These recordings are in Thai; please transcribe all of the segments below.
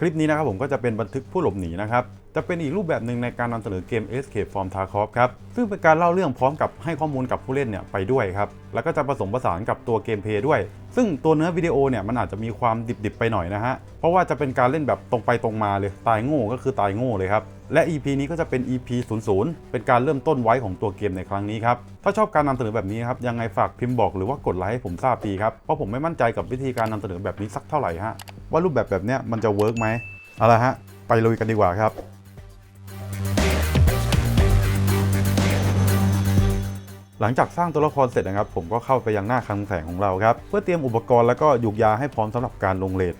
คลิปนี้นะครับผมก็จะเป็นบันทึกผู้หลบหนีนะครับ จะเป็นอีกรูปแบบหนึ่งในการนำเสนอเกม Escape from Tarkov ครับ ซึ่งเป็นการเล่าเรื่องพร้อมกับให้ข้อมูลกับผู้เล่นเนี่ยไปด้วยครับ แล้วก็จะผสมผสานกับตัวเกมเพลย์ด้วย ซึ่งตัวเนื้อวิดีโอเนี่ยมันอาจจะมีความดิบๆไปหน่อยนะฮะ เพราะว่าจะเป็นการเล่นแบบตรงไปตรงมาเลย ตายโง่ก็คือตายโง่เลยครับ และ EP นี้ก็จะเป็น EP 00 เป็นการเริ่มต้นไว้ของตัวเกมในครั้งนี้ครับ ถ้าชอบการนำเสนอแบบนี้ครับ ยังไงฝากพิมพ์บอกหรือว่ากดไลค์ให้ผมทราบทีครับ เพราะผมไม่มั่นใจกับวิธีการนำเสนอแบบนี้สักเท่าไหร่ฮะ ว่ารูปแบบแบบเนี้ยมันจะเวิร์กไหมเอาละฮะ ไปลุยกันดีกว่าครับ หลังจากสร้างตัวละครเสร็จนะครับ ผมก็เข้าไปยังหน้าคลังแสงของเราครับ เพื่อเตรียมอุปกรณ์แล้วก็ยุกยาให้พร้อมสำหรับการลงเลท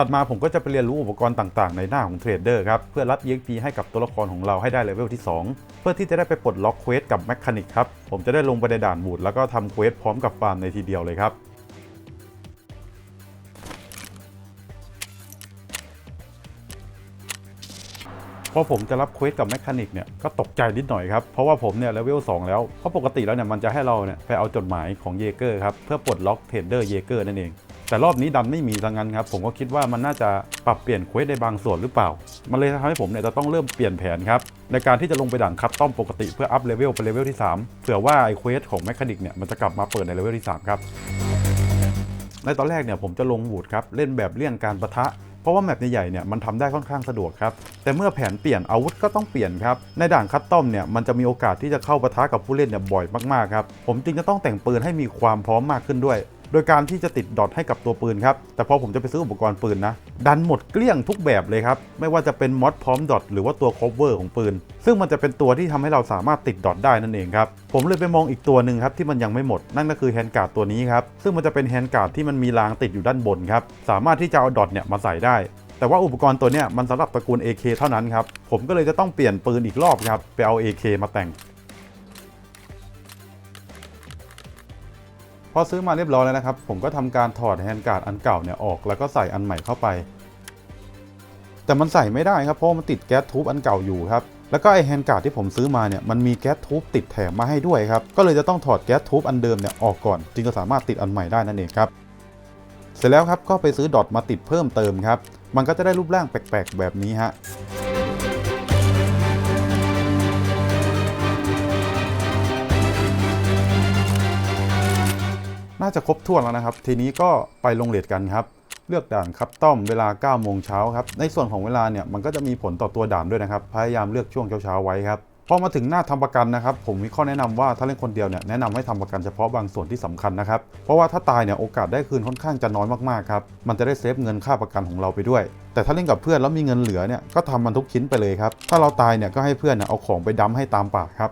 ถัดมาผมก็จะไปเรียนรู้อุปกรณ์ต่างๆ ในหน้าของเทรดเดอร์ครับ เพื่อรับ EXP ให้กับตัวละครของเราให้ได้เลเวลที่ 2 เพื่อที่จะได้ไปปลดล็อกเควสกับแมคคานิกครับ ผมจะได้ลงไปในด่านบูดแล้วก็ทำเควสพร้อมกับฟาร์มในทีเดียวเลยครับพอผมจะรับเควสกับแมคคานิกเนี่ยก็ตกใจนิดหน่อยครับ เพราะว่าผมเนี่ยเลเวล2แล้วเพราะปกติแล้วเนี่ยมันจะให้เราเนี่ยไปเอาจดหมายของเยเกอร์ครับเพื่อปลดล็อกเทรดเดอร์เยเกอร์นั่นเอง แต่รอบนี้ดันไม่มีดังนั้นครับผมก็คิดว่ามันน่าจะปรับเปลี่ยนเควสได้บางส่วนหรือเปล่า มันเลยทำให้ผมเนี่ยจะต้องเริ่มเปลี่ยนแผนครับในการที่จะลงไปด่านคัสตอมปกติเพื่ออัพเลเวลไปเลเวลที่ 3 เผื่อว่าไอเควสของแมคคานิกเนี่ยมันจะกลับมาเปิดในเลเวลที่ 3 ครับในตอนแรกเนี่ยผมจะลงวูดครับเล่นแบบเลี่ยงการประทะเพราะว่าแมปใหญ่ๆเนี่ยมันทำได้ค่อนข้างสะดวกครับ แต่เมื่อแผนเปลี่ยนอาวุธก็ต้องเปลี่ยนครับ ในด่านคัสตอมเนี่ยมันจะมีโอกาสที่จะเข้าปะทะกับผู้เล่นเนี่ยบ่อยมากๆครับ ผมจึงจะต้องแต่งปืนให้มีความพร้อมมากขึ้นด้วย โดยการที่จะติดดอทให้กับตัวปืนครับ แต่พอผมจะไปซื้ออุปกรณ์ปืนนะ ดันหมดเกลี้ยงทุกแบบเลยครับ ไม่ว่าจะเป็นมอดพร้อมดอทหรือว่าตัวคอเวอร์ของปืน ซึ่งมันจะเป็นตัวที่ทำให้เราสามารถติดดอทได้นั่นเองครับ ผมเลยไปมองอีกตัวหนึ่งครับที่มันยังไม่หมดนั่นก็คือแฮนด์การ์ดตัวนี้ครับ ซึ่งมันจะเป็นแฮนด์การ์ดที่มันมีรางติดอยู่ด้านบนครับ สามารถที่จะเอาดอทเนี่ยมาใส่ได้แต่ว่าอุปกรณ์ตัวเนี้ยมันสำหรับตระกูล AK เท่านั้นครับ ผมก็เลยจะต้องเปลี่ยนปืนอีกรอบครับ ไปเอา AK มาแต่ง พอซื้อมาเรียบร้อยแล้วนะครับ ผมก็ทำการถอดแฮนด์การ์ดอันเก่าเนี่ยออกแล้วก็ใส่อันใหม่เข้าไป แต่มันใส่ไม่ได้ครับเพราะมันติดแก๊สทูบอันเก่าอยู่ครับแล้วก็ไอแฮนด์การ์ดที่ผมซื้อมาเนี่ยมันมีแก๊สทูบติดแถมมาให้ด้วยครับก็เลยจะต้องถอดแก๊สทูบอันเดิมเนี่ยออกก่อน จึงจะสามารถติดอันใหม่ได้นั่นเองครับเสร็จแล้วครับก็ไปซื้อดอทมาติดเพิ่มเติมครับมันก็จะได้รูปร่างแปลกๆ แบบนี้ฮะ น่าจะครบถ้วนแล้วนะครับ ทีนี้ก็ไปลงเลทกันครับ เลือกด่านคับต้อมเวลา9โมงเช้าครับ ในส่วนของเวลาเนี่ยมันก็จะมีผลต่อตัวด่านด้วยนะครับ พยายามเลือกช่วงเช้าๆไว้ครับพอมาถึงหน้าทำประกันนะครับ ผมมีข้อแนะนำว่าถ้าเล่นคนเดียวเนี่ยแนะนำให้ทำประกันเฉพาะบางส่วนที่สำคัญนะครับ เพราะว่าถ้าตายเนี่ยโอกาสได้คืนค่อนข้างจะน้อยมากๆครับ มันจะได้เซฟเงินค่าประกันของเราไปด้วย แต่ถ้าเล่นกับเพื่อนแล้วมีเงินเหลือเนี่ยก็ทำมันทุกชิ้นไปเลยครับ ถ้าเราตายเนี่ยก็ให้เพื่อนเนี่ยเอาของไปดั้มให้ตามปากครับ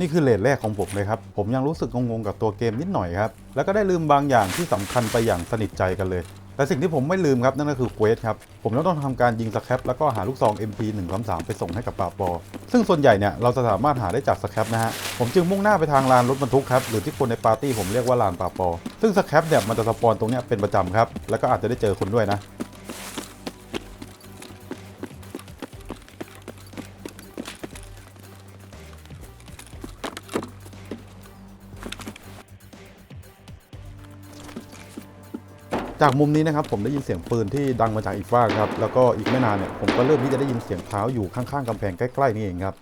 นี่คือเลทแรกของผมเลยครับ ผมยังรู้สึกงงๆกับตัวเกมนิดหน่อยครับ แล้วก็ได้ลืมบางอย่างที่สำคัญไปอย่างสนิทใจกันเลย แต่สิ่งที่ผมไม่ลืมครับนั่นก็คือเควสครับ ผมต้องทำการยิงสแครปแล้วก็หาลูกซอง MP 1 3 3ไปส่งให้กับปราบปอซึ่งส่วนใหญ่เนี่ยเราจะสามารถหาได้จากสแครปนะฮะ ผมจึงมุ่งหน้าไปทางลานรถบรรทุกครับ หรือที่คนในปาร์ตี้ผมเรียกว่าลานปราบปอซึ่งสแครปเนี่ยมันจะสปอนตรงเนี้ยเป็นประจำครับ แล้วก็อาจจะได้เจอคนด้วยนะ จากมุมนี้นะครับผมได้ยินเสียงปืนที่ดังมาจากอีกฝ้าครับแล้วก็อีกไม่นานเนี่ยผมก็เริ่มที่จะได้ยินเสียงเท้าอยู่ข้างๆกำแพงใกล้ๆนี่เองครับ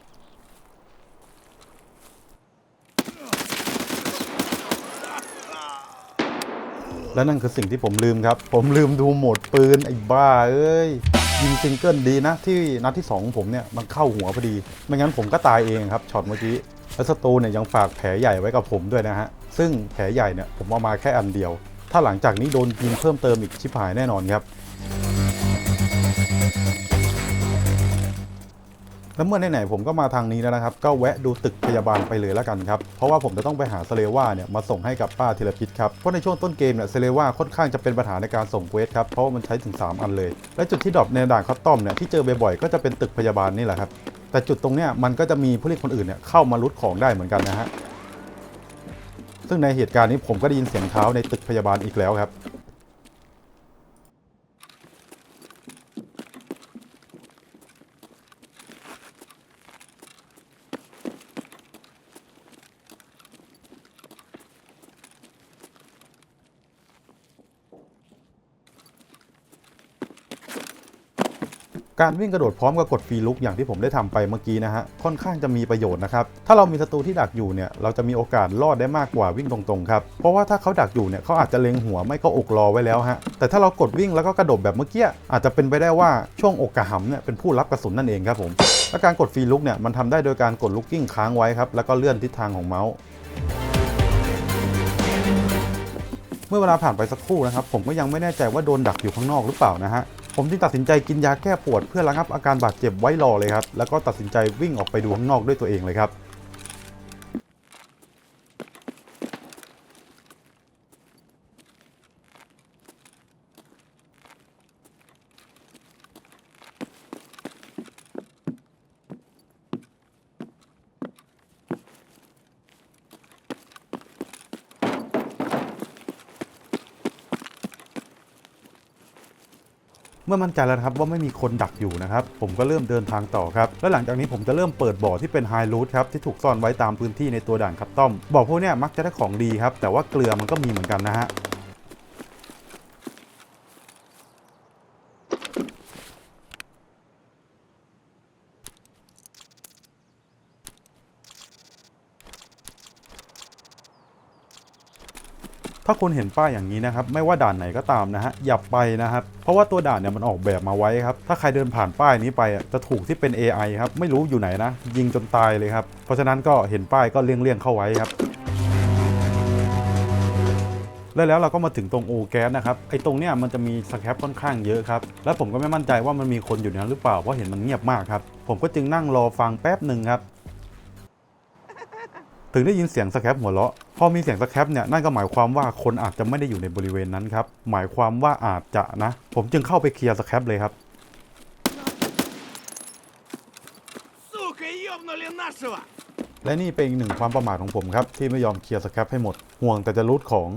และนั่นคือสิ่งที่ผมลืมครับ ผมลืมดูโหมดปืนไอ้บ้าเอ้ยยิงซิงเกิลดีนะที่นัดที่2ของผมเนี่ยมันเข้าหัวพอดี ไม่งั้นผมก็ตายเองครับช็อตเมื่อกี้แล้วสตูเนี่ยยังฝากแผลใหญ่ไว้กับผมด้วยนะฮะซึ่งแผลใหญ่เนี่ยผมเอามาแค่อันเดียว ถ้าหลังจากนี้โดนยิงเพิ่มเติมอีกชิบหายแน่นอนครับ แล้วเมื่อไหนๆผมก็มาทางนี้แล้วนะครับ ก็แวะดูตึกพยาบาลไปเลยแล้วกันครับ เพราะว่าผมจะต้องไปหาเซเลว่าเนี่ยมาส่งให้กับป้าธีรพิษครับ เพราะในช่วงต้นเกมเนี่ยเซเลว่าค่อนข้างจะเป็นปัญหาในการส่งเควสครับ เพราะว่ามันใช้ถึง 3 อันเลย และจุดที่ดรอปในด่านคัสตอมเนี่ยที่เจอบ่อยๆก็จะเป็นตึกพยาบาลนี่แหละครับ แต่จุดตรงเนี้ยมันก็จะมีผู้เล่นคนอื่นเนี่ยเข้ามาลุดของได้เหมือนกันนะฮะ ซึ่งในเหตุการณ์นี้ผมก็ได้ยินเสียงเท้าในตึกพยาบาลอีกแล้วครับ การวิ่งกระโดดพร้อมกับกดฟรีลุกอย่างที่ผมได้ทำไปเมื่อกี้นะฮะค่อนข้างจะมีประโยชน์นะครับถ้าเรามีศัตรูที่ดักอยู่เนี่ยเราจะมีโอกาสรอดได้มากกว่าวิ่งตรงๆครับเพราะว่าถ้าเขาดักอยู่เนี่ยเขาอาจจะเล็งหัวไม่ก็อกรอไว้แล้วฮะแต่ถ้าเรากดวิ่งแล้วก็กระโดดแบบเมื่อกี้อาจจะเป็นไปได้ว่าช่วงอกกระหำเนี่ยเป็นผู้รับกระสุนนั่นเองครับผมและการกดฟรีลุกเนี่ยมันทำได้โดยการกดลุกกิ้งค้างไว้ครับแล้วก็เลื่อนทิศทางของเมาส์เมื่อเวลาผ่านไปสักครู่นะครับผมก็ยังไม่แน่ใจว่าโดนดักอยู่ข้างนอกหรือเปล่านะฮะ ผมจึงตัดสินใจกินยาแก้ปวดเพื่อระงับอาการบาดเจ็บไว้รอเลยครับ แล้วก็ตัดสินใจวิ่งออกไปดูข้างนอกด้วยตัวเองเลยครับ เมื่อมั่นใจแล้วครับว่าไม่มีคนดักอยู่นะครับ ผมก็เริ่มเดินทางต่อครับ และหลังจากนี้ผมจะเริ่มเปิดบ่อที่เป็นไฮรูทครับที่ถูกซ่อนไว้ตามพื้นที่ในตัวด่านคับต้อมบ่อพวกนี้มักจะได้ของดีครับแต่ว่าเกลือมันก็มีเหมือนกันนะฮะ ถ้าคุณเห็นป้ายอย่างนี้นะครับไม่ว่าด่านไหนก็ตามนะฮะอย่าไปนะครับเพราะว่าตัวด่านเนี่ยมันออกแบบมาไว้ครับถ้าใครเดินผ่านป้ายนี้ไปอะจะถูกที่เป็น AI ครับไม่รู้อยู่ไหนนะ ยิงจนตายเลยครับเพราะฉะนั้นก็เห็นป้ายก็เลี่ยงๆเข้าไว้ครับแล้วแล้วเราก็มาถึงตรงโอแก๊สนะครับไอ้ตรงเนี้ยมันจะมีสแครปค่อนข้างเยอะครับแล้วผมก็ไม่มั่นใจว่ามันมีคนอยู่นั้นหรือเปล่าเพราะเห็นมันเงียบมากครับผมก็จึงนั่งรอฟังแป๊บหนึ่งครับ ถึงได้ยินเสียงสแครปหัวเราะ พอมีเสียงสแครปเนี่ยนั่นก็หมายความว่าคนอาจจะไม่ได้อยู่ในบริเวณนั้นครับ หมายความว่าอาจจะนะ ผมจึงเข้าไปเคลียร์สแครปเลยครับ และนี่เป็นอีกหนึ่งความประมาทของผมครับ ที่ไม่ยอมเคลียร์สแครปให้หมด ห่วงแต่จะรูดของ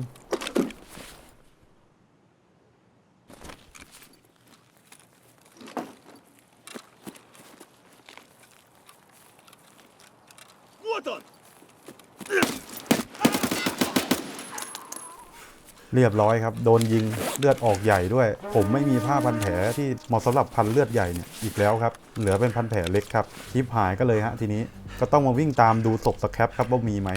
我的。 เรียบร้อยครับ โดนยิงเลือดออกใหญ่ด้วย ผมไม่มีผ้าพันแผลที่เหมาะสำหรับพันเลือดใหญ่เนี่ยอีกแล้วครับ เหลือเป็นพันแผลเล็กครับคลิปหายก็เลยฮะทีนี้ก็ต้องมาวิ่งตามดูศพสแครปครับว่ามีไหม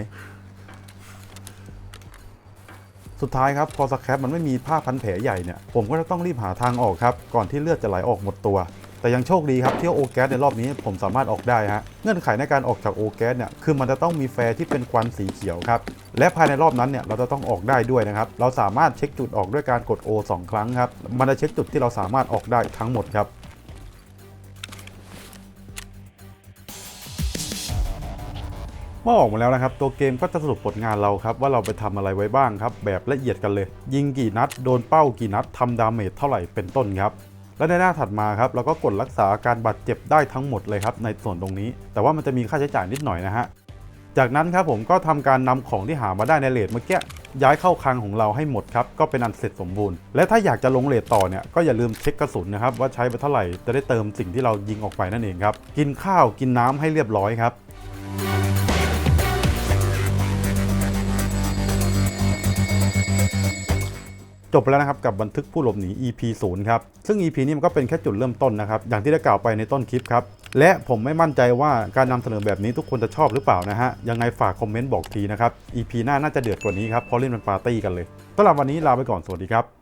สุดท้ายครับพอสแครปมันไม่มีผ้าพันแผลใหญ่เนี่ยผมก็จะต้องรีบหาทางออกครับ ก่อนที่เลือดจะไหลออกหมดตัว แต่ยังโชคดีครับที่โอแก๊สในรอบนี้ผมสามารถออกได้ฮะเงื่อนไขในการออกจากโอแก๊สเนี่ยคือมันจะต้องมีแฟร์ที่เป็นควันสีเขียวครับและภายในรอบนั้นเนี่ยเราจะต้องออกได้ด้วยนะครับเราสามารถเช็คจุดออกด้วยการกด O 2 ครั้งครับมันจะเช็คจุดที่เราสามารถออกได้ทั้งหมดครับเมื่อออกมาแล้วนะครับตัวเกมก็จะสรุปผลงานเราครับว่าเราไปทำอะไรไว้บ้างครับแบบละเอียดกันเลย ยิงกี่นัดโดนเป้ากี่นัดทำดาเมจเท่าไหร่เป็นต้นครับ และในหน้าถัดมาครับเราก็กดรักษาอาการบาดเจ็บได้ทั้งหมดเลยครับในส่วนตรงนี้ แต่ว่ามันจะมีค่าใช้จ่ายนิดหน่อยนะฮะจากนั้นครับผมก็ทำการนำของที่หามาได้ในเลทเมื่อกี้ย้ายเข้าคลังของเราให้หมดครับก็เป็นอันเสร็จสมบูรณ์ และถ้าอยากจะลงเลทต่อเนี่ยก็อย่าลืมเช็คกระสุนนะครับว่าใช้ไปเท่าไหร่จะได้เติมสิ่งที่เรายิงออกไปนั่นเองครับกินข้าวกินน้ำให้เรียบร้อยครับ จบไปแล้วนะครับกับบันทึกผู้หลบหนี EP 0ครับซึ่ง EP นี้มันก็เป็นแค่จุดเริ่มต้นนะครับอย่างที่ได้กล่าวไปในต้นคลิปครับและผมไม่มั่นใจว่าการนำเสนอแบบนี้ทุกคนจะชอบหรือเปล่านะฮะยังไงฝากคอมเมนต์บอกทีนะครับ EP หน้าน่าจะเดือดกว่านี้ครับเพราะเล่นเป็นปาร์ตี้กันเลยสำหรับวันนี้ลาไปก่อนสวัสดีครับ